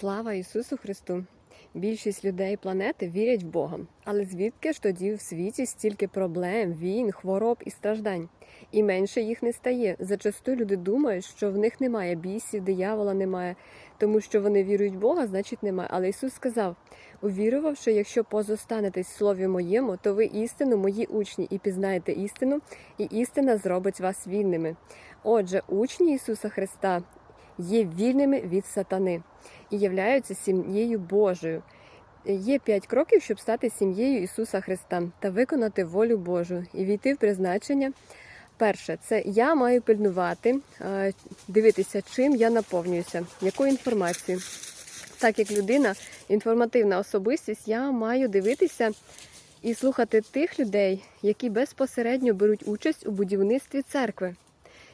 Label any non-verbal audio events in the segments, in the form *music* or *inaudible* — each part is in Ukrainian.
Слава Ісусу Христу! Більшість людей планети вірять в Бога. Але звідки ж тоді в світі стільки проблем, війн, хвороб і страждань? І менше їх не стає. Зачасту люди думають, що в них немає бісів, диявола немає, тому що вони вірують в Бога, значить немає. Але Ісус сказав: увірувавши, якщо позостанетесь в слові моєму, то ви істину, мої учні, і пізнаєте істину, і істина зробить вас вільними. Отже, учні Ісуса Христа є вільними від сатани і являються сім'єю Божою. Є п'ять кроків, щоб стати сім'єю Ісуса Христа та виконати волю Божу і війти в призначення. Перше, це я маю пильнувати, е, дивитися, чим я наповнююся, якою інформацією. Так як людина, інформативна особистість, я маю дивитися і слухати тих людей, які безпосередньо беруть участь у будівництві церкви,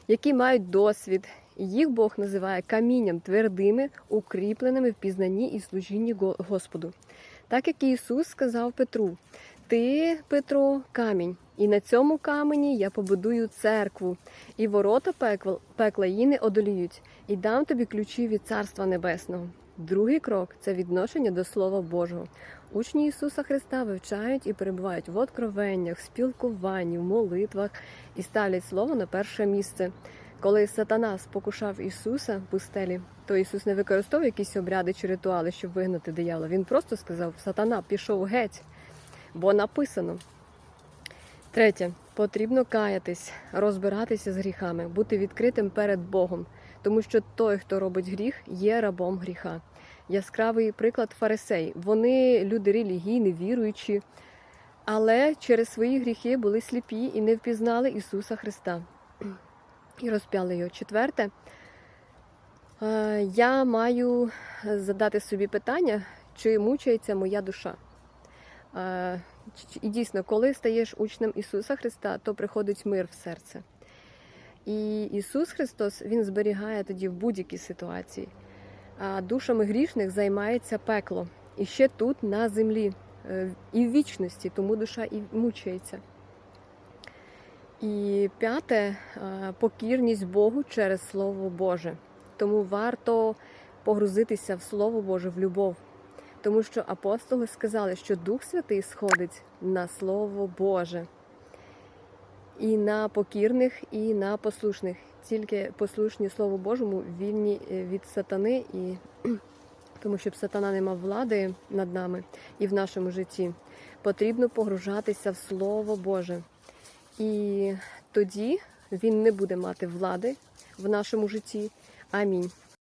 які мають досвід. Їх Бог називає камінням твердими, укріпленими в пізнанні і служінні Господу. Так як Ісус сказав Петру: Ти, Петро, камінь, і на цьому камені я побудую церкву, і ворота пекла, її не одоліють, і дам тобі ключі від Царства Небесного. Другий крок це відношення до Слова Божого. Учні Ісуса Христа вивчають і перебувають в откровеннях, спілкуванні, в молитвах і ставлять слово на перше місце. Коли сатана спокушав Ісуса в пустелі, то Ісус не використовував якісь обряди чи ритуали, щоб вигнати диявола. Він просто сказав: Сатана пішов геть, бо написано. Третє, потрібно каятись, розбиратися з гріхами, бути відкритим перед Богом, тому що той, хто робить гріх, є рабом гріха. Яскравий приклад фарисей. Вони люди релігійні, віруючі, але через свої гріхи були сліпі і не впізнали Ісуса Христа і розп'яли його. Четверте, е, я маю задати собі питання, чи мучається моя душа. Е, І дійсно, коли стаєш учнем Ісуса Христа, то приходить мир в серце. І Ісус Христос Він зберігає тоді в будь-якій ситуації. А душами грішних займається пекло. І ще тут, на землі, е, і в вічності, тому душа і мучається. І п'яте е, покірність Богу через Слово Боже. Тому варто погрузитися в Слово Боже, в любов. Тому що апостоли сказали, що Дух Святий сходить на Слово Боже. І на покірних, і на послушних. Тільки послушні Слову Божому вільні е, від сатани, і *clears throat* тому щоб сатана не мав влади над нами і в нашому житті, потрібно погружатися в Слово Боже. І тоді він не буде мати влади в нашому житті. Амінь.